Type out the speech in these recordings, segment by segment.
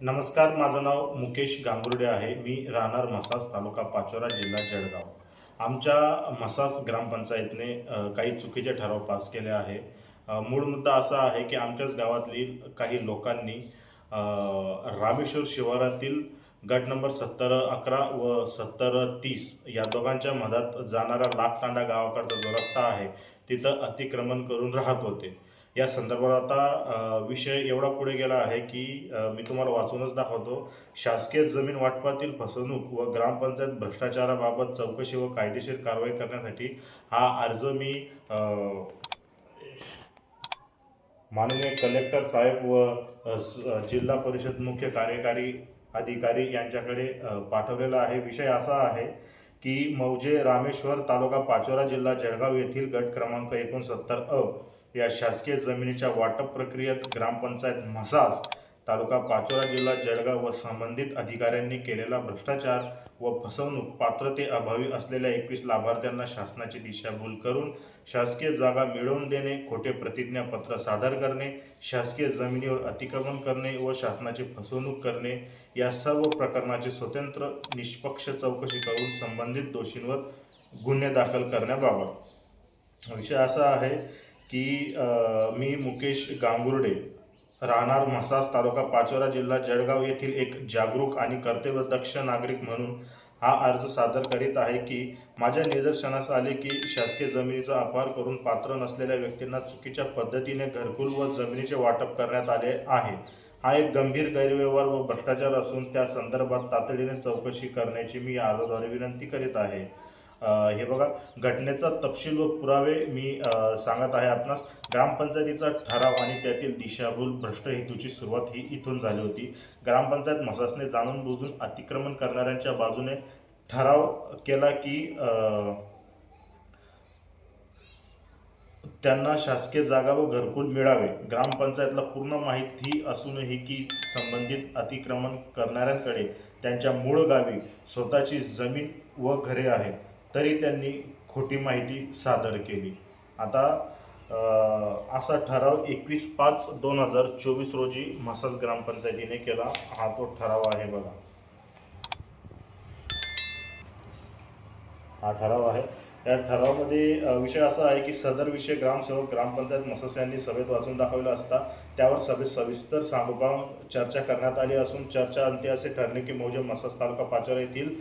नमस्कार माझं नाव मुकेश गांगुर्डे आहे. मी राहणार म्हसास तालुका पाचोरा जिल्हा जळगाव. आमच्या म्हसास ग्रामपंचायतने काही चुकीचे ठराव पास केले आहे. मूळ मुद्दा असा आहे की आमच्याच गावातली काही लोकांनी रामेश्वर शिवारातील गट नंबर सत्तर अकरा व सत्तर तीस या दोघांच्या मधात जाणारा लाखतांडा गावाकडचा जो रस्ता आहे तिथं अतिक्रमण करून राहत होते. या संदर्भात आता विषय एवढा पुढे गेला आहे की मी तुम्हाला वाचूनच दाखवतो. शासकीय जमीन वाटपातील फसवणूक व ग्रामपंचायत भ्रष्टाचाराबाबत चौकशी व कायदेशीर कारवाई करण्यासाठी हा अर्ज मी माननीय कलेक्टर साहेब व जिल्हा परिषद मुख्य कार्यकारी अधिकारी यांच्याकडे पाठवलेला आहे. विषय असा आहे की मौजे रामेश्वर तालुका पाचोरा जिल्हा जळगाव येथील गट क्रमांक एकोणसत्तर अ या शासकीय जमिनीच्या वाटप प्रक्रियेत ग्रामपंचायत म्हसास तालुका पाचोरा जिल्हा जळगाव व संबंधित अधिकाऱ्यांनी केलेला भ्रष्टाचार व फसवणूक पात्रते अभावी असलेल्या एकवीस लाभार्थ्यांना शासनाची दिशाभूल करून शासकीय जागा मिळवून देणे खोटे प्रतिज्ञापत्र सादर करणे शासकीय जमिनीवर अतिक्रमण करणे व शासनाची फसवणूक करणे या सर्व प्रकरणाची स्वतंत्र निष्पक्ष चौकशी करून संबंधित दोषींवर गुन्हे दाखल करण्याबाबत. विषय असा आहे की मी मुकेश गांगुर्डे राहणार म्हसास तालुका पाचोरा जिल्हा जळगाव येथील एक जागरूक आणि कर्तव्यदक्ष नागरिक म्हणून हा अर्ज सादर करीत आहे की माझ्या निदर्शनास आले की शासकीय जमिनीचा अपहार करून पात्र नसलेल्या व्यक्तींना चुकीच्या पद्धतीने घरकुल व जमिनीचे वाटप करण्यात आले आहे. हा एक गंभीर गैरव्यवहार व भ्रष्टाचार असून त्या संदर्भात तातडीने चौकशी करण्याची मी या अर्जाद्वारे विनंती करीत आहे. हे बघा घटनेचा तपशील व पुरावे मी सांगत आहे आपणास. ग्रामपंचायतीचा ठराव आणि त्यातील दिशाभूल भ्रष्ट हेतूची सुरुवात ही इथून झाली होती. ग्रामपंचायत मसासने जाणून बुजून अतिक्रमण करणाऱ्यांच्या बाजूने ठराव केला की त्यांना शासकीय जागा व घरकुल मिळावे. ग्रामपंचायतला पूर्ण माहिती असूनही की संबंधित अतिक्रमण करणाऱ्यांकडे त्यांच्या मूळ गावी स्वतःची जमीन व घरे आहे तरी त्यांनी खोटी माहिती सादर केली. आता असा ठराव एकवीस पाच दोन हजार चोवीस रोजी म्हसास ग्रामपंचायतीने केला. हा तो ठराव आहे बघा. हा ठराव आहे. या ठरावामध्ये विषय असा आहे की सदर विषय ग्रामसेवक ग्रामपंचायत मसस यांनी सभेत वाचून दाखवला असता. त्यावर सभेत सविस्तर सांगोपांग चर्चा करण्यात आली असून चर्चा अंत्य असे ठरले की मौजे मसस तालुका पाचोरा येथील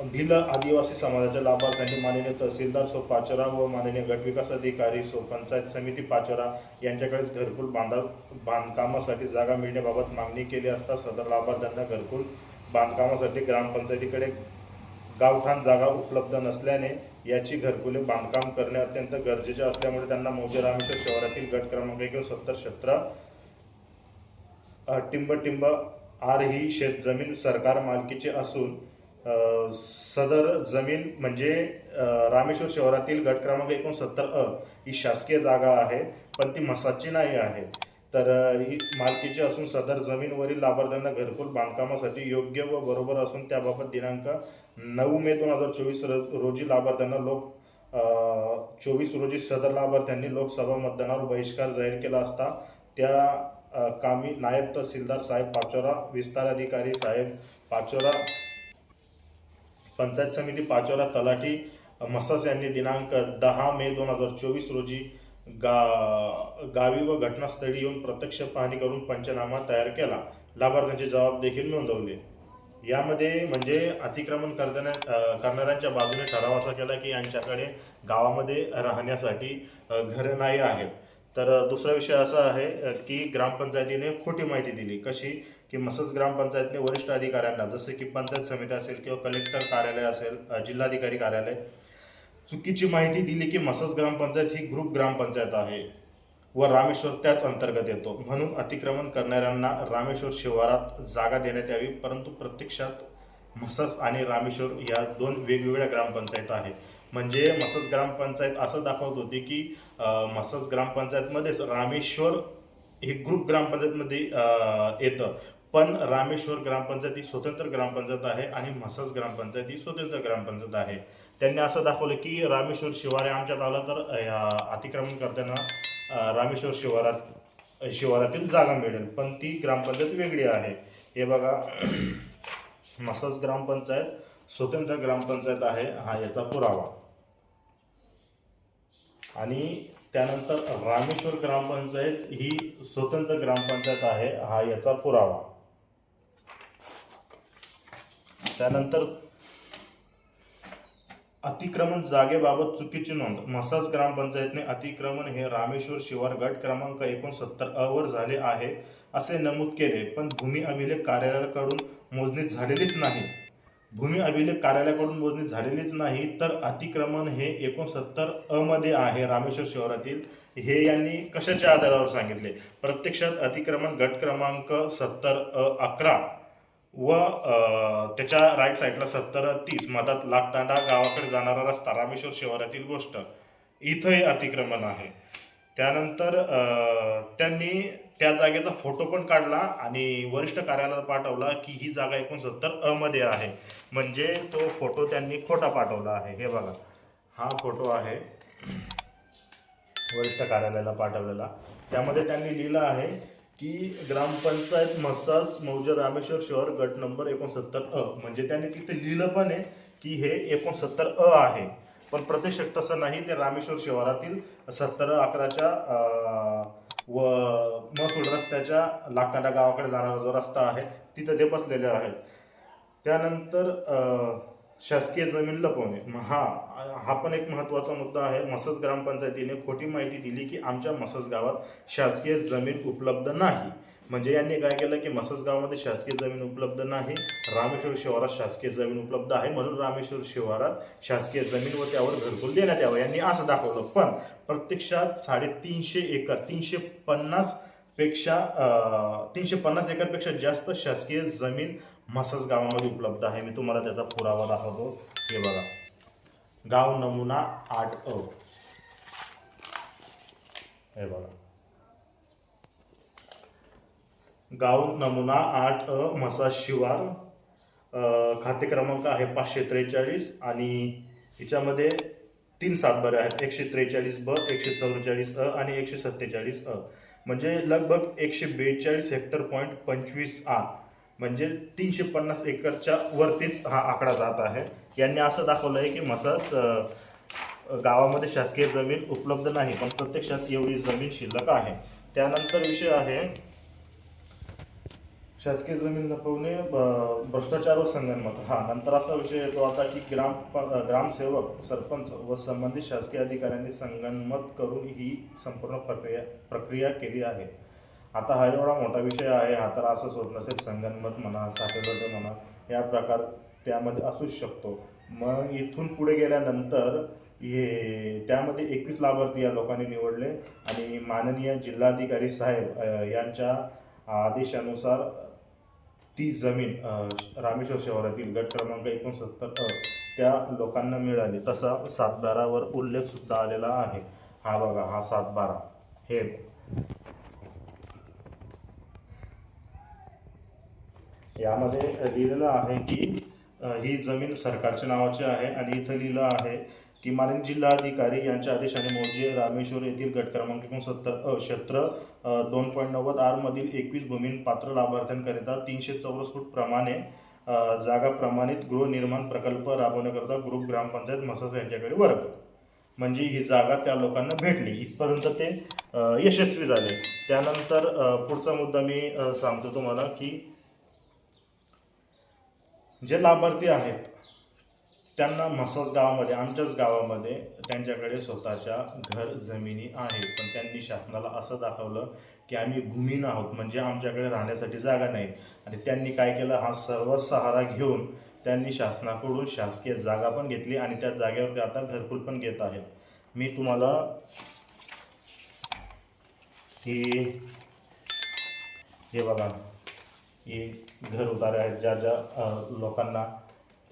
भिल आदिवासी समाजाच्या लाभार्थ्यांनी माननीय तहसीलदार सो पाचोरा व माननीय गटविकास अधिकारी सो पंचायत समिती पाचोरा यांच्याकडेच घरकुल बांधा बांधकामासाठी जागा मिळण्याबाबत मागणी केली असता सदर लाभार्थ्यांना घरकुल बांधकामासाठी ग्रामपंचायतीकडे गावठाण जागा उपलब्ध नसल्याने याची घरकुले बांधकाम करणे अत्यंत गरजेचे असल्यामुळे त्यांना मौजे रामेश्वर शहरातील गट क्रमांक एक सत्तर क्षेत्र टिंब टिंब आर ही शेत जमीन सरकार मालकीची असून सदर जमीन म्हणजे रामेश्वर शहरातील गट क्रमांक एकोणसत्तर अ ही शासकीय जागा आहे पण ती मसाची नाही आहे. तर ही मालकीची असून सदर जमीनवरील लाभार्थ्यांना घरकुल बांधकामासाठी योग्य व बरोबर असून त्याबाबत दिनांक नऊ मे दोन हजार चोवीस रोजी लाभार्थ्यांना लोक चोवीस रोजी सदर लाभार्थ्यांनी लोकसभा मतदानावर बहिष्कार जाहीर केला असता त्या कामी नायब तहसीलदार साहेब पाचोरा विस्तार अधिकारी साहेब पाचोरा पंचायत समिती पाचोरा तलाठी मसास यांनी दिनांक दहा मे दोन हजार चोवीस रोजी गा गावी व घटनास्थळी येऊन प्रत्यक्ष पाहणी करून पंचनामा तयार केला. लाभार्थ्यांचे जबाब देखील नोंदवले. यामध्ये म्हणजे अतिक्रमण करताना करणाऱ्यांच्या बाजूने ठराव असा केला की यांच्याकडे गावामध्ये राहण्यासाठी घरं नाही आहेत. तर दुसरा विषय असा आहे की ग्रामपंचायतीने खोटी माहिती दिली. कशी? की मसद ग्रामपंचायतने वरिष्ठ अधिकाऱ्यांना जसे की पंचायत समिती असेल किंवा कलेक्टर कार्यालय असेल जिल्हाधिकारी कार्यालय चुकीची माहिती दिली की मसद ग्रामपंचायत ही ग्रुप ग्रामपंचायत आहे व रामेश्वर त्याच अंतर्गत येतो. म्हणून अतिक्रमण करणाऱ्यांना रामेश्वर शिवारात जागा देण्यात यावी परंतु प्रत्यक्षात म्हसस आणि रामेश्वर या दोन वेगवेगळ्या ग्रामपंचायत आहे. म्हणजे मसज ग्रामपंचायत असं दाखवत होती की अं, म्हसस ग्रामपंचायतमध्येच रामेश्वर हे ग्रुप ग्रामपंचायतमध्ये येतं. पण रामेश्वर ग्रामपंचायत ही स्वतंत्र ग्रामपंचायत आहे आणि म्हसस ग्रामपंचायत ही स्वतंत्र ग्रामपंचायत आहे. त्यांनी असं दाखवलं की रामेश्वर शिवारे आमच्यात आलं तर अतिक्रमण करताना रामेश्वर शिवारात शिवारातील जागा मिळेल. पण ती ग्रामपंचायत वेगळी आहे. हे बघा म्हसस ग्रामपंचायत स्वतंत्र ग्रामपंचायत आहे हा याचा पुरावा. आणि त्यानंतर रामेश्वर ग्रामपंचायत ही स्वतंत्र ग्रामपंचायत आहे हा याचा पुरावा. त्यानंतर अतिक्रमण जागेबाबत चुकीची नोंद. मसाज ग्रामपंचायतने अतिक्रमण हे रामेश्वर शिवार गट क्रमांक एकोणसत्तर अ वर झाले आहे असे नमूद केले. पण भूमी अभिलेख कार्यालयाकडून मोजणी झालेलीच नाही. भूमी अभिलेख कार्यालयाकडून मोजणी झालेलीच नाही तर अतिक्रमण हे एकोणसत्तर अ मध्ये आहे रामेश्वर शहरातील हे यांनी कशाच्या आधारावर सांगितले? प्रत्यक्षात अतिक्रमण गट क्रमांक सत्तर अ अकरा. व त्याच्या राईट साईडला सत्तर तीस मधात लागतांडा गावाकडे जाणारा रस्ता रामेश्वर शिवारातील गोष्ट इथं हे अतिक्रमण आहे. त्यानंतर त्यांनी त्या जागेचा फोटो पण काढला आणि वरिष्ठ कार्यालयाला पाठवला की ही जागा एकोणसत्तर अमध्ये आहे. म्हणजे तो फोटो त्यांनी खोटा पाठवला आहे. हे बघा. हा फोटो आहे वरिष्ठ कार्यालयाला पाठवलेला. त्यामध्ये त्यांनी लिहिलं आहे की ग्रामपंचायत मसास मौजा रामेश्वर शहर गट नंबर एकोणसत्तर अ. म्हणजे त्याने तिथे लिहिलं पण आहे की हे एकोणसत्तर अ आहे. पण प्रत्यक्षात तसं नाही ते रामेश्वर शहरातील सत्तर अकराच्या व महसूल रस्त्याच्या लाकाडा गावाकडे जाणारा जो रस्ता आहे तिथं ते बसलेले आहेत. त्यानंतर शासकीय जमीन लपवणे मग हा हा पण एक महत्त्वाचा मुद्दा आहे. मसस ग्रामपंचायतीने खोटी माहिती दिली की आमच्या मसस गावात शासकीय जमीन उपलब्ध नाही. म्हणजे यांनी काय केलं की मसस गावामध्ये शासकीय जमीन उपलब्ध नाही. रामेश्वर शिवारात शासकीय जमीन उपलब्ध आहे म्हणून रामेश्वर शिवारात शासकीय जमीन व त्यावर घरकुल देण्यात यावं. यांनी असं दाखवलं. पण प्रत्यक्षात साडेतीनशे एकर तीनशे पन्नास पेक्षा तीनशे पन्नास एकरपेक्षा जास्त शासकीय जमीन म्हसस गावामध्ये उपलब्ध आहे. मी तुम्हाला त्याचा पुरावा दाखवतो. हे बघा. गाव नमुना आठ अ हे बघा. गाव नमुना आठ अ म्हसा शिवार. खाते क्रमांक आहे पाचशे त्रेचाळीस आणि हिच्यामध्ये तीन सातबारे आहेत. एकशे त्रेचाळीस ब एकशे चौवेचाळीस अ आणि एकशे सत्तेचाळीस अ. म्हणजे लगभग एकशे बेचाळीस हेक्टर पॉईंट पंचवीस आठ म्हणजे तीनशे पन्नास एकरच्या वरतीच हा आकडा जात आहे. यांनी असं दाखवलं आहे की मसास गावामध्ये शासकीय जमीन उपलब्ध नाही पण प्रत्यक्षात एवढी जमीन शिल्लक आहे. त्यानंतर विषय आहे शासकीय जमीन लपवणे ब- भ्रष्टाचार व संगणमत. हा नंतर असा विषय येतो आता की ग्राम ग्रामसेवक सरपंच व संबंधित शासकीय अधिकाऱ्यांनी संगणमत करून ही संपूर्ण प्रक्रिया प्रक्रिया केली आहे. आता हा एवढा मोठा विषय आहे हा तर असं होत नसेल संगणमत म्हणा साठेबद्ध म्हणा या प्रकार त्यामध्ये असूच शकतो. मग इथून पुढे गेल्यानंतर हे त्यामध्ये एकवीस लाभार्थी या लोकांनी निवडले आणि माननीय जिल्हाधिकारी साहेब यांच्या आदेशानुसार ती जमीन रामेश्वर शहरातील गट क्रमांक एकोणसत्तर अ त्या लोकांना मिळाली. तसा सातबारावर उल्लेख सुद्धा आलेला आहे. हा बघा हा सातबारा. हे यामध्ये लिहिलेलं आहे की ही जमीन सरकारच्या नावाची आहे आणि इथं लिहिलं आहे की माननीय जिल्हाधिकारी यांच्या आदेशाने मौजे रामेश्वर येथील गट क्रमांक एकोणसत्तर अ क्षेत्र दोन पॉईंट नव्वद आरमधील एकवीस भूमी पात्र लाभार्थ्यांकरिता तीनशे चौरस फूट प्रमाणे जागा प्रमाणित गृहनिर्माण प्रकल्प राबवण्याकरता ग्रुप ग्रामपंचायत मसास यांच्याकडे वर्ग. म्हणजे ही जागा त्या लोकांना भेटली. इथपर्यंत ते यशस्वी झाले. त्यानंतर पुढचा मुद्दा मी सांगतो तुम्हाला की जे लाभार्थी आहेत त्यांना म्हसास गावामध्ये आमच्याच गावामध्ये त्यांच्याकडे स्वतःच्या घर जमिनी आहेत. पण त्यांनी शासनाला असं दाखवलं की आम्ही भूमीन आहोत म्हणजे आमच्याकडे राहण्यासाठी जागा नाही. आणि त्यांनी काय केलं? हा सर्व सहारा घेऊन त्यांनी शासनाकडून शासकीय जागा पण घेतली आणि त्या जागेवर ते आता घरकुल पण घेत आहेत. मी तुम्हाला ही हे बघा हे घर उतारे आहेत ज्या ज्या लोकांना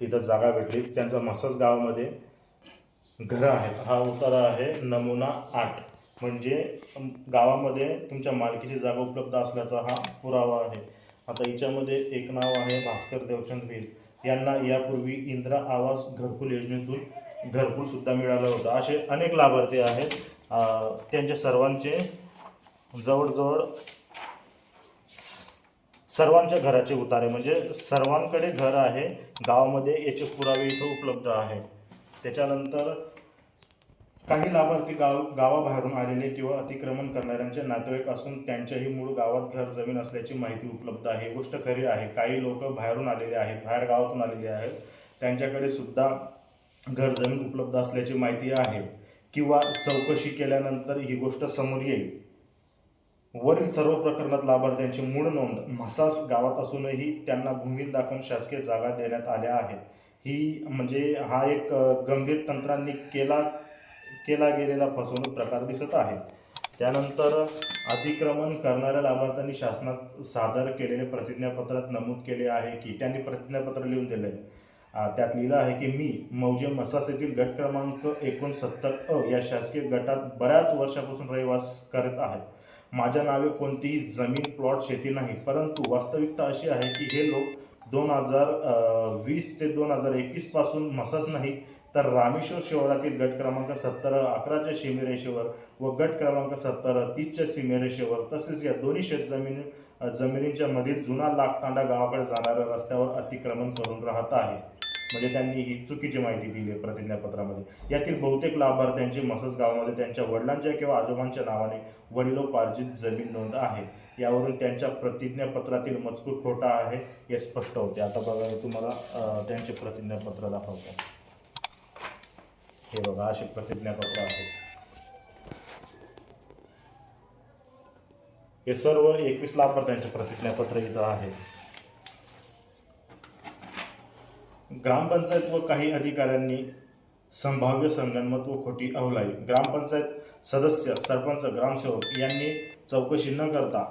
तिथं जागा भेटली. त्यांचा मसस गावामध्ये घरं आहेत हा उतारा आहे नमुना आठ. म्हणजे गावामध्ये तुमच्या मालकीची जागा उपलब्ध असल्याचा हा पुरावा आहे. आता याच्यामध्ये एक नाव आहे भास्कर देवचंद भिल. यांना यापूर्वी इंदिरा आवास घरकुल योजनेतून घरकुलसुद्धा मिळालं होतं. असे अनेक लाभार्थी आहेत. त्यांच्या सर्वांचे जवळजवळ सर्वांच्या घराचे उतारे. म्हणजे सर्वांकडे घर आहे. गावामध्ये याचे पुरावे इथं उपलब्ध आहे त्याच्यानंतर काही लाभार्थी गाव गावाबाहेरून आलेले किंवा अतिक्रमण करणाऱ्यांचे नातेवाईक असून त्यांच्याही मूळ गावात घर जमीन असल्याची माहिती उपलब्ध आहे. गोष्ट खरी आहे. काही लोक बाहेरून आलेले आहेत बाहेर गावातून आलेले आहेत. त्यांच्याकडे सुद्धा घर जमीन उपलब्ध असल्याची माहिती आहे. किंवा चौकशी केल्यानंतर ही गोष्ट समोर येईल. वरील सर्व प्रकरणात लाभार्थ्यांची मूळ नोंद म्हसास गावात असूनही त्यांना भूमी दाखवून शासकीय जागा देण्यात आल्या आहेत. ही म्हणजे हा एक गंभीर तंत्रांनी केला केला गेलेला फसवणूक प्रकार दिसत आहे. त्यानंतर अतिक्रमण करणाऱ्या लाभार्थ्यांनी शासनात सादर केलेले प्रतिज्ञापत्रात नमूद केले आहे की त्यांनी प्रतिज्ञापत्र लिहून दिले त्यात लिहिलं आहे की मी मौजे मसास येथील गट क्रमांक एकोणसत्तर अ या शासकीय गटात बऱ्याच वर्षापासून रहिवास करत आहे. माझ्या नावे कोणतीही जमीन प्लॉट शेती नाही. परंतु वास्तविकता अशी आहे की हे लोक दोन हजार वीस ते दोन हजार एकवीसपासून पासून नाही तर रामेश्वर शहरातील गट क्रमांक सत्तर अकराच्या सीमेरेषेवर व गट क्रमांक सत्तर तीसच्या सीमेरेषेवर तसेच या दोन्ही शेतजमीन जमिनींच्या मधील जुना लाकतांडा गावाकडे जाणाऱ्या रस्त्यावर अतिक्रमण करून राहत आहे. म्हणजे त्यांनी ही चुकीची माहिती दिली आहे प्रतिज्ञापत्रामध्ये. यातील बहुतेक लाभार्थ्यांची मसस गावामध्ये त्यांच्या वडिलांच्या किंवा आजोबांच्या नावाने वडिलोपार्जित जमीन नोंद आहे. यावरून त्यांच्या प्रतिज्ञापत्रातील मजकूर खोटा आहे हे स्पष्ट होते. आता बघा मी तुम्हाला त्यांचे प्रतिज्ञापत्र दाखवतो. हे बघा असे प्रतिज्ञापत्र आहे हे सर्व एकवीस लाभार्थ्यांचे प्रतिज्ञापत्र इथं आहे ग्रामपंचायत व काही अधिकाऱ्यांनी संभाव्य संगणमत व खोटी अवलाई ग्रामपंचायत सदस्य सरपंच ग्रामसेवक यांनी चौकशी न करता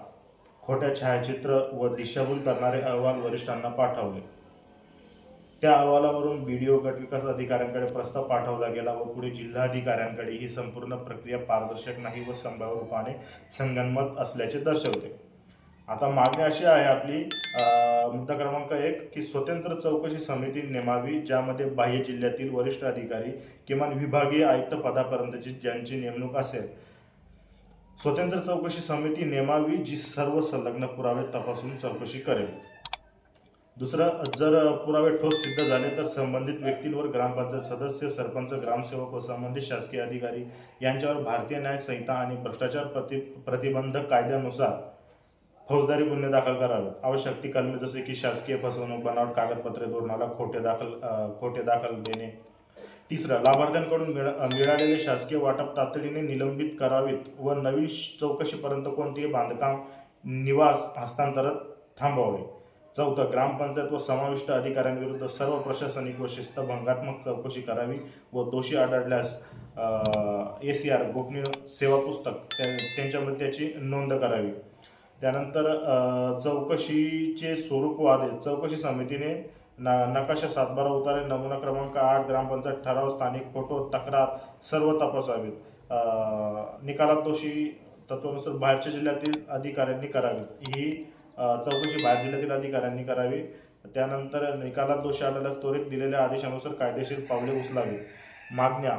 खोट्या छायाचित्र व दिशाभूल करणारे अहवाल वरिष्ठांना पाठवले. त्या अहवालावरून बी डी ओ गट विकास अधिकाऱ्यांकडे प्रस्ताव पाठवला गेला व पुढे जिल्हाधिकाऱ्यांकडे ही संपूर्ण प्रक्रिया पारदर्शक नाही व संभाव्य रूपाने संगणमत असल्याचे दर्शवते आता मागणी अशी आहे आपली मुद्दा क्रमांक एक की स्वतंत्र चौकशी समिती नेमावी ज्यामध्ये बाह्य जिल्ह्यातील वरिष्ठ अधिकारी किमान विभागीय आयुक्त पदापर्यंतची ज्यांची नेमणूक असेल. स्वतंत्र चौकशी समिती नेमावी जी सर्व संलग्न पुरावे तपासून चौकशी करेल. दुसरं जर पुरावे ठोस सिद्ध झाले तर संबंधित व्यक्तींवर ग्रामपंचायत सदस्य सरपंच ग्रामसेवक व संबंधित शासकीय अधिकारी यांच्यावर भारतीय न्याय संहिता आणि भ्रष्टाचार प्रति प्रतिबंधक कायद्यानुसार फौजदारी गुन्हे दाखल करावे. आवश्यक ती कलमे जसे की शासकीय फसवणूक बनावट कागदपत्रे धोरणाला खोटे दाखल खोटे दाखल देणे. तिसरं लाभार्थ्यांकडून मिळा मिळालेले शासकीय वाटप तातडीने निलंबित करावेत व नवी चौकशीपर्यंत कोणतेही बांधकाम निवास हस्तांतरण थांबवावे. चौथं ग्रामपंचायत व समाविष्ट अधिकाऱ्यांविरुद्ध सर्व प्रशासनिक व शिस्तभंगात्मक चौकशी करावी व दोषी आढळल्यास ए सी आर गोपनीय सेवा पुस्तक त्यांच्यामध्ये त्याची नोंद करावी. त्यानंतर चौकशीचे स्वरूप वादे. चौकशी समितीने ना नकाशा सातबारा उतारे नमुना क्रमांक आठ ग्रामपंचायत ठराव स्थानिक फोटो तक्रार सर्व तपासावेत. निकालात दोषी तत्वानुसार बाहेरच्या जिल्ह्यातील अधिकाऱ्यांनी करावी ही चौकशी बाहेर जिल्ह्यातील अधिकाऱ्यांनी करावी. त्यानंतर निकालात दोषी आढळल्यास त्वरित दिलेल्या आदेशानुसार कायदेशीर पावले उचलावी मागण्या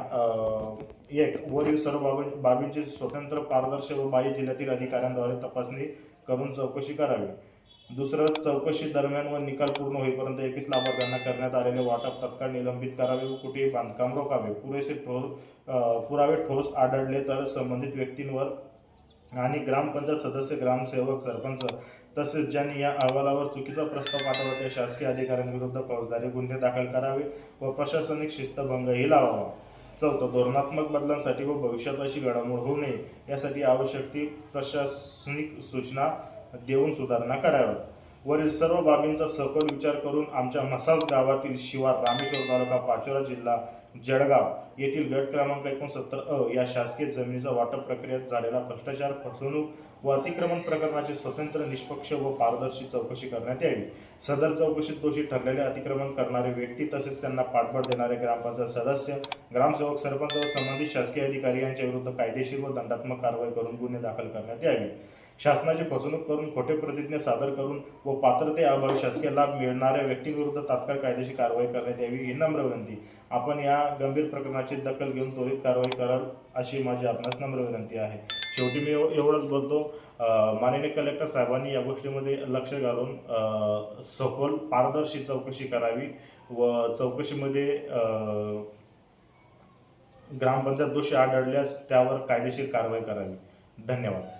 एक वरील सर्व बाबी बाबींची स्वतंत्र पारदर्शक व बाह्य जिल्ह्यातील अधिकाऱ्यांद्वारे तपासणी करून चौकशी करावी. दुसरं चौकशी दरम्यान व निकाल पूर्ण होईपर्यंत एकवीस लाभार्थ्यांना करण्यात आलेले वाटप तत्काळ निलंबित करावे व कुठेही बांधकाम रोखावे. पुरेसे ठोस पुरावे ठोस आढळले तर संबंधित व्यक्तींवर आणि ग्रामपंचायत सदस्य ग्रामसेवक सरपंच तसेच ज्यांनी या अहवालावर चुकीचा प्रस्ताव पाठवला त्या शासकीय अधिकाऱ्यांविरुद्ध फौजदारी गुन्हे दाखल करावे व प्रशासनिक शिस्तभंगही लावावा. चौथं धोरणात्मक बदलांसाठी व भविष्यात अशी घडामोड होऊ नये यासाठी आवश्यक ती प्रशासनिक सूचना देऊन सुधारणा कराव्यात. वरील सर्व बाबींचा सखोल विचार करून आमच्या मसाज गावातील शिवार रामेश्वर तालुका पाचोरा जिल्हा जळगाव येथील गट क्रमांक एकोणसत्तर अ या शासकीय जमिनीचा वाटप प्रक्रियेत झालेला भ्रष्टाचार फसवणूक व अतिक्रमण प्रकरणाची स्वतंत्र निष्पक्ष व पारदर्शी चौकशी करण्यात यावी. सदर चौकशीत दोषी ठरलेले अतिक्रमण करणारे व्यक्ती तसेच त्यांना पाठबळ देणारे ग्रामपंचायत सदस्य ग्रामसेवक सरपंच व संबंधित शासकीय अधिकारी यांच्या विरुद्ध कायदेशीर व दंडात्मक कारवाई करून गुन्हे दाखल करण्यात यावे. शासनाची फसवणूक करून खोटे प्रतिज्ञा सादर करून व पात्रतेअभावी शासकीय लाभ मिळणाऱ्या व्यक्तीविरुद्ध तात्काळ कायदेशीर कारवाई करण्यात यावी ही नम्र विनंती. आपण या गंभीर प्रकरणाची दखल घेऊन त्वरित कारवाई कराल अशी माझी आपणास नम्र विनंती आहे. शेवटी मी एवढंच बोलतो माननीय कलेक्टर साहेबांनी या गोष्टीमध्ये लक्ष घालून सखोल पारदर्शी चौकशी करावी व चौकशीमध्ये ग्रामपंचायत दोषी आढळल्यास त्यावर कायदेशीर कारवाई करावी. धन्यवाद.